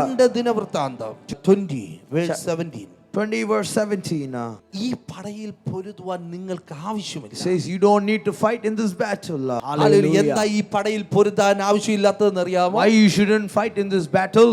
രണ്ട് ദിനവൃത്താന്തം twenty seventeen 20 verse 17 uh, ഈ പടയിൽ പൊരുതുവാൻ നിങ്ങൾക്ക് ആവശ്യമില്ല says you don't need to fight in this battle. uh, hallelujah. എന്താ Hallelujah. ഈ പടയിൽ പൊരുതാൻ ആവശ്യമില്ലാത്തതെന്ന് അറിയാമോ Why you shouldn't fight in this battle?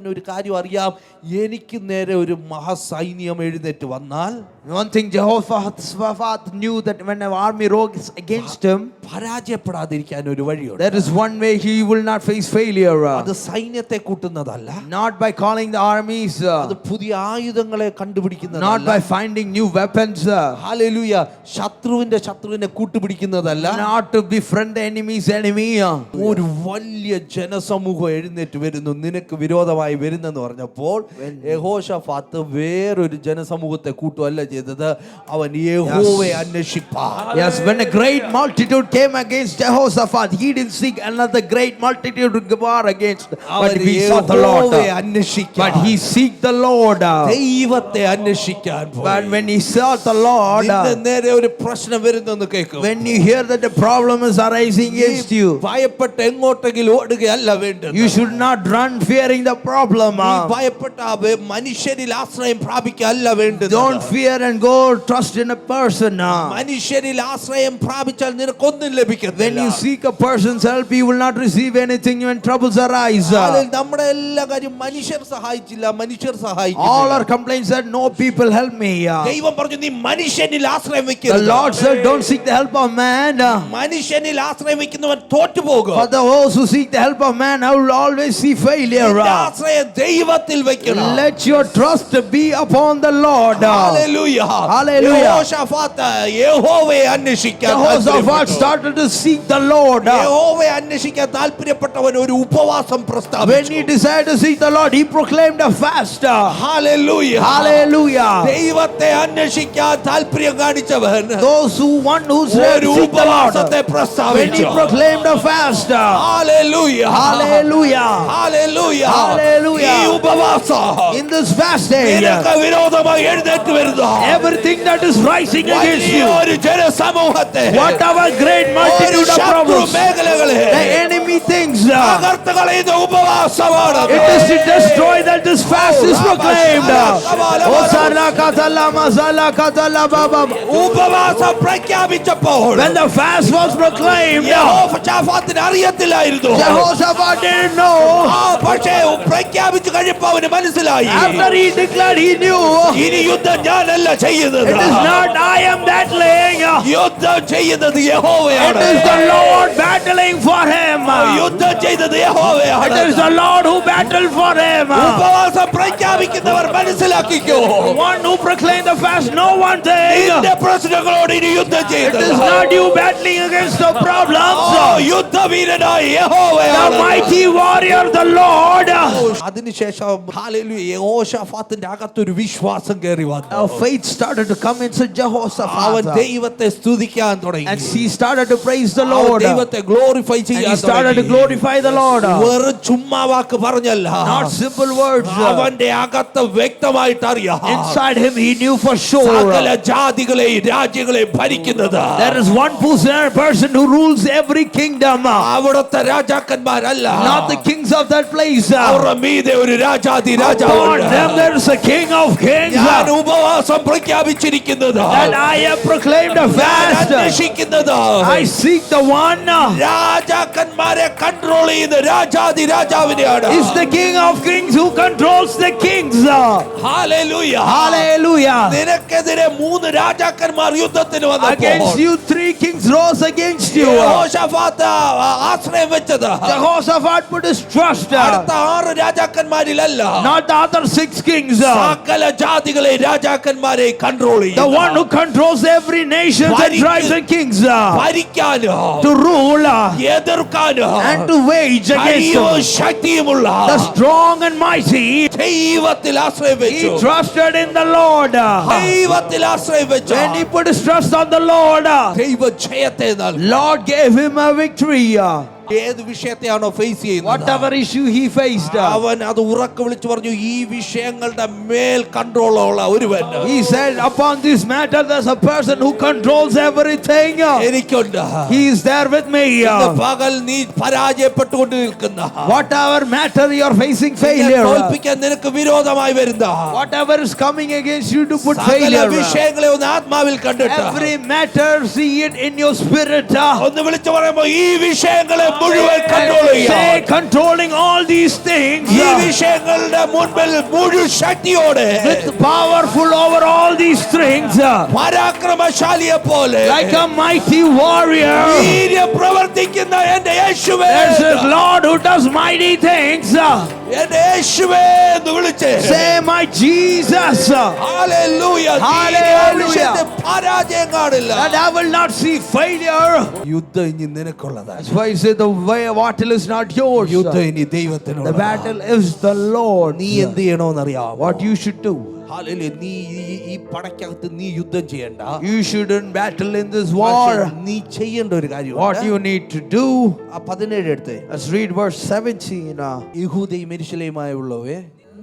യഹോശാഫാത്തിന് ഒരു കാര്യം അറിയാം എനിക്ക് നേരെ ഒരു മഹാസൈന്യം എഴുന്നേറ്റ് വന്നാൽ One thing Jehoshaphat knew that when an army rose against him, പരാജയപ്പെടാതിരിക്കാൻ ഒരു വഴിയുണ്ട് there is one way he will not face failure. uh, അത് സൈന്യത്തെ കൂട്ടുന്നതല്ല Not by calling the armies, അത് uh, പുതിയ ആയുധങ്ങളെ not by finding new weapons, uh, hallelujah ശത്രുവിന്റെ ശത്രുവിനെ കൂട്ടുപിടിക്കുന്നതല്ല not to befriend the enemy's enemy. uh. ഒരു വലിയ ജനസമൂഹം എഴുന്നേറ്റ് വരുന്നു നിനക്ക് വിരോധമായി വരുന്നെന്ന് പറഞ്ഞപ്പോൾ യഹോഷഫാത്ത് വേറൊരു ജനസമൂഹത്തെ കൂട്ടുമല്ല ചെയ്തത് അവൻ യഹോവയെ അന്വേഷിപ്പാൻ Yes, when a great multitude came against Jehoshaphat, he didn't seek another great multitude to war against, അവൻ but he sought the Lord. യഹോവയെ uh, അന്വേഷിക്കാൻ But he seek the Lord. uh, ദൈവത്തെ അന്വേഷിക്കാൻ പോയി. But when he sought the Lord, നിന്റെ uh, നേരെ ഒരു പ്രശ്നം വരുന്നെന്ന് കേൾക്കും when you hear that the problem is arising against you, ഭയപ്പെട്ട് എങ്ങോട്ടെങ്കിലും ഓടുകയല്ല വേണ്ടത് you should not run fearing the problem. നീ uh. ഭയപ്പെട്ട ആ വെ- മനുഷ്യരിൽ ആശ്രയം പ്രാപിക്കല്ല വേണ്ടത് Don't fear and go trust in a person. uh. മനുഷ്യരിൽ ആശ്രയം പ്രാപിച്ചാൽ നിനക്കൊന്നും When ലഭിക്കത്തില്ല you seek a person's help, you will not receive anything when troubles arise. uh. അതിൽ നമ്മുടെ എല്ലാ കാര്യം മനുഷ്യർ സഹായിച്ചില്ല മനുഷ്യർ All സഹായിച്ചില്ല our complaints that no people help me. uh. ദൈവം പറഞ്ഞു നീ മനുഷ്യനിൽ ആശ്രയം The വെക്കരുത് Lord said, Don't seek the help of man. uh. മനുഷ്യനിൽ ആശ്രയം വെക്കുന്നവൻ തോറ്റുപോകും For those who seek the help of man, I will always see failure. നിന്റെ uh. ആശ്രയം ദൈവത്തിൽ വെക്കണം Let your trust be upon the Lord. uh. Hallelujah. Hallelujah. Jehoshaphat യഹോവയെ അന്വേഷിക്കാൻ Jehoshaphat താല്പര്യപ്പെട്ടു. started to seek the Lord. uh. യഹോവയെ അന്വേഷിക്കാൻ താല്പര്യപ്പെട്ടവൻ ഒരു ഉപവാസം When പ്രസ്താവിച്ചു he decided to seek the Lord, he proclaimed a fast. uh. Hallelujah. Hallelujah. ദൈവത്തെ അന്വേഷിക്കാൻ താല്പര്യം കാണിച്ചവൻ Those who want who said ഒരു seek the Lord. ഉപവാസത്തെ When he പ്രസ്താവിച്ചു proclaimed a fast. uh, hallelujah. Hallelujah. Hallelujah. Hallelujah. ഈ ഉപവാസം In this fasting, നിനക്ക് വിരോധമായി എഴുന്നേറ്റ് വരുന്നു everything that is rising against you, ഒരു ജനസമൂഹത്തെ whatever great ഒരു multitude of ശത്രു problems, മേഖലകളെ the enemy thinks uh, തകർത്ത് കളയുന്ന ഉപവാസമാണ് it is to destroy that this fast is proclaimed. Osana katala masala katala baba. ഉപവാസം പ്രഖ്യാപിച്ചപ്പോൾ When the fast was proclaimed, യഹോവശാഫാത്തിന് അറിയത്തില്ലായിരുന്നു Jehoshaphat didn't know. ആ പക്ഷേ പ്രഖ്യാപിച്ചു കഴിയുമ്പോ അവന് മനസ്സിലായി After he declared, he knew ഇനി യുദ്ധം ഞാനല്ല ചെയ്യുന്നത് it is not I am battling, യുദ്ധം ചെയ്യുന്നത് it യഹോവയാണ് is the Lord battling for him. യുദ്ധം ചെയ്തത് It യഹോവയാണ് is the Lord who battled for him. ഉപവാസം പ്രഖ്യാപിക്കുന്നവർ മനസ്സിലാക്കിക്കോ One who proclaimed the fast, no one thing. നിന്റെ പ്രശ്നങ്ങളോട് ഇനി യുദ്ധം It ചെയ്തത് is not you battling against the oh, problems. യുദ്ധവീരനായ The യഹോവയാണ് mighty warrior, the Lord. അതിനുശേഷം hallelujah, യഹോശാഫാത്തിന്റെ അകത്തൊരു വിശ്വാസം കയറി വന്നു Our faith started to come into അവൻ Jehoshaphat. ദൈവത്തെ സ്തുതിക്കാൻ തുടങ്ങി And he started to praise the അവൻ Lord. And ദൈവത്തെ ഗ്ലോറിഫൈ he ചെയ്യാൻ started to തുടങ്ങി. glorify the Lord. വെറും ചുമ്മാ വാക്ക് പറഞ്ഞല്ല Not simple words. അവന്റെ അകത്ത് വ്യക്തമായിട്ട് അറിയാം Inside him, he knew for sure. സകല ജാതികളെയും രാജ്യങ്ങളെയും ഭരിക്കുന്നത് There is one person person who rules every kingdom. അവിടുത്തെ രാജാക്കന്മാരല്ല Not the kings of that place. അവരുടെ മീതെ ഒരു രാജാതി Upon them രാജാവുണ്ട് there is a king of kings. ഞാൻ ഉപവാസം പ്രഖ്യാപിച്ചിരിക്കുന്നത് And I have proclaimed a ഞാൻ fast. അന്വേഷിക്കുന്നത് I seek the one രാജാക്കന്മാരെ കൺട്രോൾ ചെയ്യുന്ന രാജാതി രാജാവിനെയാണ് is the king of kings who controls the kings. Hallelujah. Hallelujah. നിനക്കെതിരെ മൂന്ന് രാജാക്കന്മാർ യുദ്ധത്തിന് Against വന്നപ്പോൾ you, three kings rose against you. Jehoshaphat ആശ്രയം വെച്ചത് Jehoshaphat put his trust. uh, അടുത്ത ആറ് രാജാക്കന്മാരിലല്ല Not the other six kings. uh, സകല ജാതികളെ രാജാക്കന്മാരെ control The one who controls every nation and Varik- tribes and kings. uh, ഭരിക്കാനോ To rule uh, എതിർക്കാനോ and to wage against കഴിവും them. ശക്തിയുമുള്ള The strong and mighty. ദൈവത്തിൽ ആശ്രയം He വെച്ചു trusted in the Lord. uh, ദൈവത്തിൽ ആശ്രയം വെച്ചു When he put his trust on the Lord, uh, ദൈവ ജയത്തെ നൽകി Lord gave him a victory. ഏത് വിഷയത്തെയാണോ ഫേസ് ചെയ്യുന്നത്? ഇഷ്യൂ ഹി ഫേസ്ഡ് അവൻ അത് ഉറക്ക വിളിച്ചു പറഞ്ഞു ഈ വിഷയങ്ങളുടെ മേൽ കൺട്രോൾ ഉള്ള ഒരുവൻ. He said upon this matter there's a person who controls everything എനിക്കുണ്ട്. He is there with me പകൽ നീ പരാജയപ്പെട്ടുകൊണ്ട് നിൽക്കുന്ന whatever matter you are facing failure തോൽപ്പിക്കാൻ നിനക്ക് വിരോധമായി വരുന്ന whatever is coming against you to put failure വിഷയങ്ങളെ ഒന്ന് ആത്മാവിൽ കണ്ടിട്ട് every matter see it in your spirit ഒന്ന് വിളിച്ചു പറയുമ്പോൾ ഈ വിഷയങ്ങളെ മുഴുവൻ കൺട്രോൾ Say, ചെയ്യാം controlling all these things ഈ uh, വിഷയങ്ങളുടെ മുൻപിൽ മുഴു ശക്തിയോടെ with powerful over all these things, uh, പരാക്രമശാലിയെ പോലെ like a mighty warrior. വീര്യം പ്രവർത്തിക്കുന്ന എന്റെ യേശുവേ There's a Lord who does mighty things. uh, എന്റെ യേശുവേ എന്ന് വിളിച്ച് Say, my Jesus. uh, hallelujah. Hallelujah. ഈ വിഷയത്തിൽ പരാജയം കാണില്ല And I will not see failure. യുദ്ധം ഇനി നിനക്കുള്ളതാണ് That's why I say the way battle is not yours. യുദ്ധം ഇനി The ദൈവത്തിനുള്ള battle is the Lord. നീ എന്ത് ചെയ്യണോന്നറിയാം What you should do. നീ ഈ- ഈ പടക്കകത്ത് നീ യുദ്ധം ചെയ്യണ്ട You shouldn't battle in this പക്ഷേ war. നീ ചെയ്യേണ്ട ഒരു കാര്യം What you need to do. പതിനേഴ് എടുത്ത് Let's read verse 17. uh, യഹൂദയും എരിശിലയുമായുള്ളവേ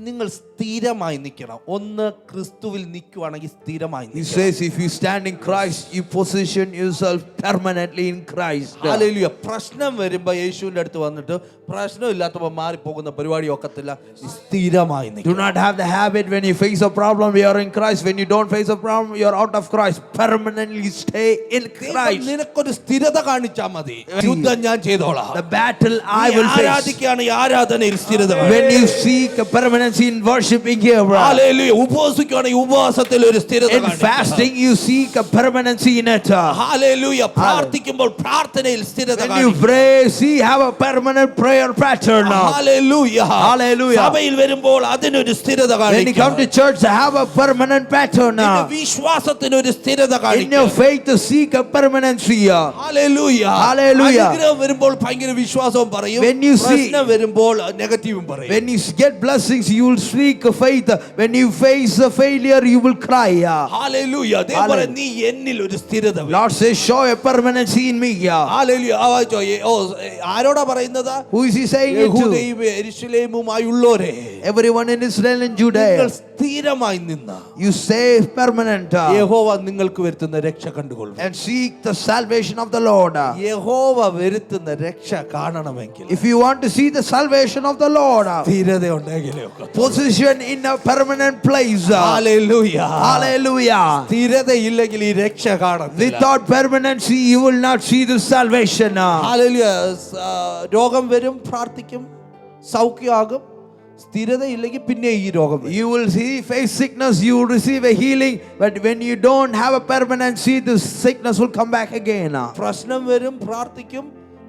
നിങ്ങൾ സ്ഥിരമായി നിൽക്കണം ഒന്ന് ക്രിസ്തുവിൽ നിൽക്കുവാണെങ്കിൽ സ്ഥിരമായി He says, if you stand in Christ, you position yourself permanently in Christ. Hallelujah. പ്രശ്നം വരുമ്പോൾ യേശുവിന്റെ അടുത്ത് വന്നിട്ട് പ്രശ്നം മാറി മാറിപ്പോകുന്ന പരിപാടി ഒക്കത്തില്ല സ്ഥിരമായി Do not have the habit when you face a problem, you are in Christ. When you don't face a problem, you are out of Christ. Permanently stay in ദൈവം Christ. നിനക്കൊരു സ്ഥിരത കാണിച്ചാ മതി യുദ്ധം ഞാൻ ചെയ്തോളാം The battle I നീ will face. ആരാധിക്കുകയാണ് ഈ ആരാധനയിൽ സ്ഥിരത വേണം. When you seek a permanency in worshiping here, brother. Hallelujah. ഉപവസിക്കുകയാണ് ഈ ഉപവാസത്തിൽ ഒരു സ്ഥിരത in കാണിക്കണം. fasting, you seek a permanency in it. uh. Hallelujah. പ്രാർത്ഥിക്കുമ്പോൾ പ്രാർത്ഥനയിൽ സ്ഥിരത When you കാണിക്കണം. pray, see, have a permanent prayer pattern. uh. Hallelujah. Hallelujah. സഭയിൽ വരുമ്പോൾ അതിനൊരു സ്ഥിരത When you come കാണിക്കണം to church, have a permanent pattern. നിന്റെ uh. വിശ്വാസത്തിന് ഒരു സ്ഥിരത In your കാണിക്കണം faith, to seek a permanency. uh. Hallelujah. Hallelujah. അനുഗ്രഹം വരുമ്പോൾ ഭയങ്കര വിശ്വാസവും പറയും When you see- പ്രശ്നം വരുമ്പോൾ നെഗറ്റീവും പറയും When you get blessings, you will seek a faith. When you face a failure, you will cry. uh. Hallelujah. ദൈവം പറയും, നീ എന്നിൽ ഒരു സ്ഥിരത വേണം. Lord says, show a permanency in me. uh. Hallelujah. ആ വായിച്ചോ? ഏ- ഓ ഏ, ആരോടാ പറയുന്നത് Who is he saying it to? യഹൂദയും എരിശിലേമുമായുള്ളവരെ Everyone in Israel and നിങ്ങൾ Judea. സ്ഥിരമായി നിന്ന You say permanent. uh, യഹോവ നിങ്ങൾക്ക് വരുത്തുന്ന രക്ഷ കണ്ടുകൊള്ളും and seek the salvation of the Lord. uh. യഹോവ വരുത്തുന്ന രക്ഷ കാണണമെങ്കിൽ If you want to see the salvation of the Lord, uh, സ്ഥിരത ഉണ്ടെങ്കിലേ ഒക്കൂ. position in a permanent place. uh. Hallelujah. Hallelujah. സ്ഥിരതയില്ലെങ്കിൽ ഈ രക്ഷ കാണത്തില്ല Without permanency, you will not see the salvation. uh. Hallelujah. സ- ആ, രോഗം വരും പ്രാർത്ഥിക്കും സൗഖ്യമാകും സ്ഥിരതയില്ലെങ്കിൽ പിന്നെ ഈ രോഗം വരും. You will see face sickness, you will receive a healing, but when you don't have a permanency, the sickness will come back again. uh. പ്രശ്നം വരും പ്രാർത്ഥിക്കും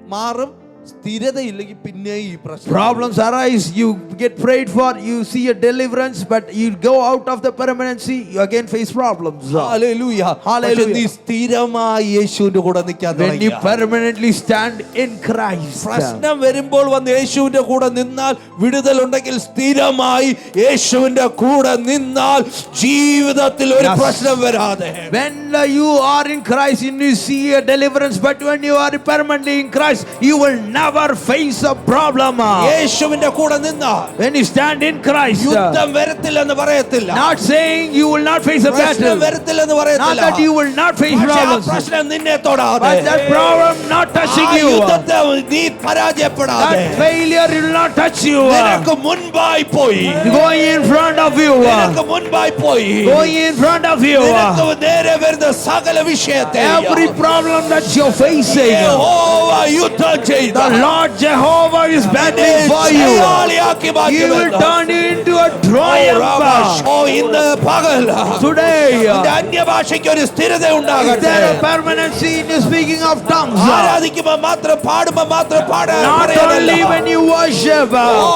മാറും സ്ഥിരതയില്ലെങ്കിൽ പിന്നെ ഈ പ്രശ്നം. Problems arise you get prayed for you see a deliverance but you go out of the permanency you again face problems hallelujah hallelujah നീ സ്ഥിരമായി യേശുവിന്റെ കൂടെ നിൽക്കാൻ തുടങ്ങി you permanently stand in Christ പ്രശ്നം വരുമ്പോൾ വന്ന് യേശുവിന്റെ കൂടെ നിന്നാൽ വിടുതൽ ഉണ്ടെങ്കിൽ സ്ഥിരമായി യേശുവിന്റെ കൂടെ നിന്നാൽ ജീവിതത്തിൽ ഒരു പ്രശ്നം വരാതെ. When you are in christ you see a deliverance but when you are permanently in christ you will never face a problem. uh. യേശുവിന്റെ കൂടെ നിന്നാൽ When you stand in Christ, uh, യുദ്ധം വരത്തില്ലെന്ന് പറയത്തില്ല not saying you will not face a പ്രശ്നം battle, വരത്തില്ലെന്ന് not പറയത്തില്ല that you will not face പക്ഷേ ആ problems, പ്രശ്നം നിന്നെ തൊടാതെ but that problem not ആ touching you, uh, യുദ്ധത്തെ നീ പരാജയപ്പെടാതെ that failure will not touch you, uh, നിനക്ക് മുൻപായി പോയി going in front of you, uh, നിനക്ക് മുൻപായി പോയി going in front of you, uh, നിനക്ക് നേരെ വരുന്ന സകല വിഷയത്തെ every problem that you're facing, uh, യഹോവ യുദ്ധം ചെയ്ത the Lord Jehovah is നിന്നെ battling for you. ജയാളിയാക്കി He will മാറ്റുമെന്ന് turn you into a triumph. ഓ ഇന്ന് പകൽ Today, നിന്റെ അന്യഭാഷയ്ക്ക് ഒരു സ്ഥിരത is ഉണ്ടാകട്ടെ there a permanency in you speaking of tongues? ആരാധിക്കുമ്പോ മാത്രം പാടുമ്പോ മാത്രം പാടാൻ Not പറയലല്ല. only when you worship, ഓ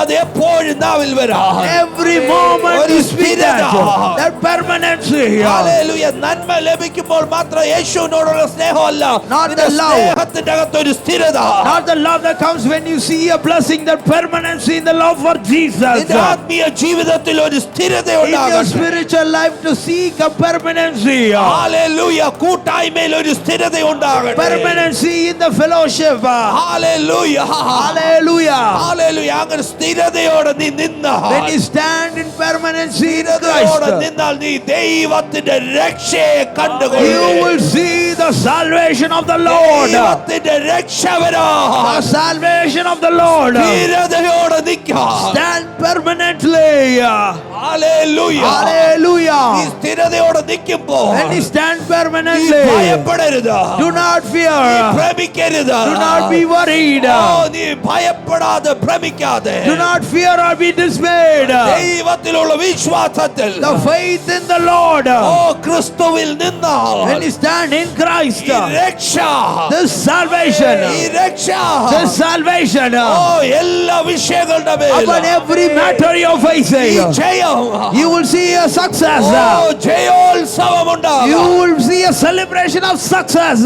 അത് എപ്പോഴും നാവിൽ വരാ every moment ഒരു you speak that. സ്ഥിരത. That permanency. ഹല്ലേലൂയ. നന്മ ലഭിക്കുമ്പോൾ മാത്രം യേശുവിനോടുള്ള സ്നേഹമല്ല Not നിന്റെ the love. സ്നേഹത്തിന്റെ അകത്ത് ഒരു സ്ഥിരത Not the love that comes when you see a blessing, that permanency in the love for Jesus. നിന്റെ ആത്മീയ ജീവിതത്തിൽ ഒരു സ്ഥിരത In your ഉണ്ടാകട്ടെ spiritual life to seek a permanency. Hallelujah. കൂട്ടായ്മയിൽ ഒരു സ്ഥിരത ഉണ്ടാകട്ടെ Permanency in the fellowship. Hallelujah. Hallelujah. Hallelujah. അങ്ങനെ സ്ഥിരതയോടെ നീ നിന്ന When you stand in permanency in സ്ഥിരതയോടെ Christ, നിന്നാൽ നീ ദൈവത്തിന്റെ രക്ഷയെ you കണ്ടുകൊള്ളും will see the salvation of the Lord. ദൈവത്തിന്റെ രക്ഷ വരാ The salvation of the Lord. സ്ഥിരതയോടെ നിൽക്കാം Stand permanently. ഹല്ലേലൂയ. നീ Hallelujah. സ്ഥിരതയോടെ നിൽക്കുമ്പോ When you stand നീ permanently, ഭയപ്പെടരുത് do not fear. ഭ്രമിക്കരുത് Do not be worried. ഓ, നീ ഭയപ്പെടാതെ ഭ്രമിക്കാതെ Do not fear or be dismayed. ദൈവത്തിലുള്ള വിശ്വാസത്തിൽ The faith in the Lord. ഓ ക്രിസ്തുവിൽ നിന്നാൽ When you stand in Christ, ഈ രക്ഷ this salvation, ഈ രക്ഷ this salvation, ഓ എല്ലാ വിഷയങ്ങളുടെ മേൽ upon every matter you're ഈ facing, ജയം you will see a success. Oh ജയോത്സവം You ഉണ്ടാകും will see a celebration of success.